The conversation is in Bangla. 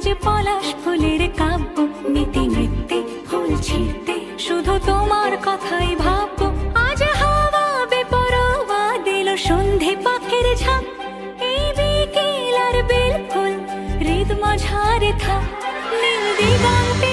আজ পলাশ ফুলের কাব্য, নীতি নৃত্যে ফুল ছিঁড়তে। শুধু তোমার কথাই ভাববো আজ হাওয়া বেপরোয়া দিল সন্ধে পাখের ঝাঁক এই বিকেল আর বেল ফুল হৃদ মাঝারে থাক নীল দিগন্তে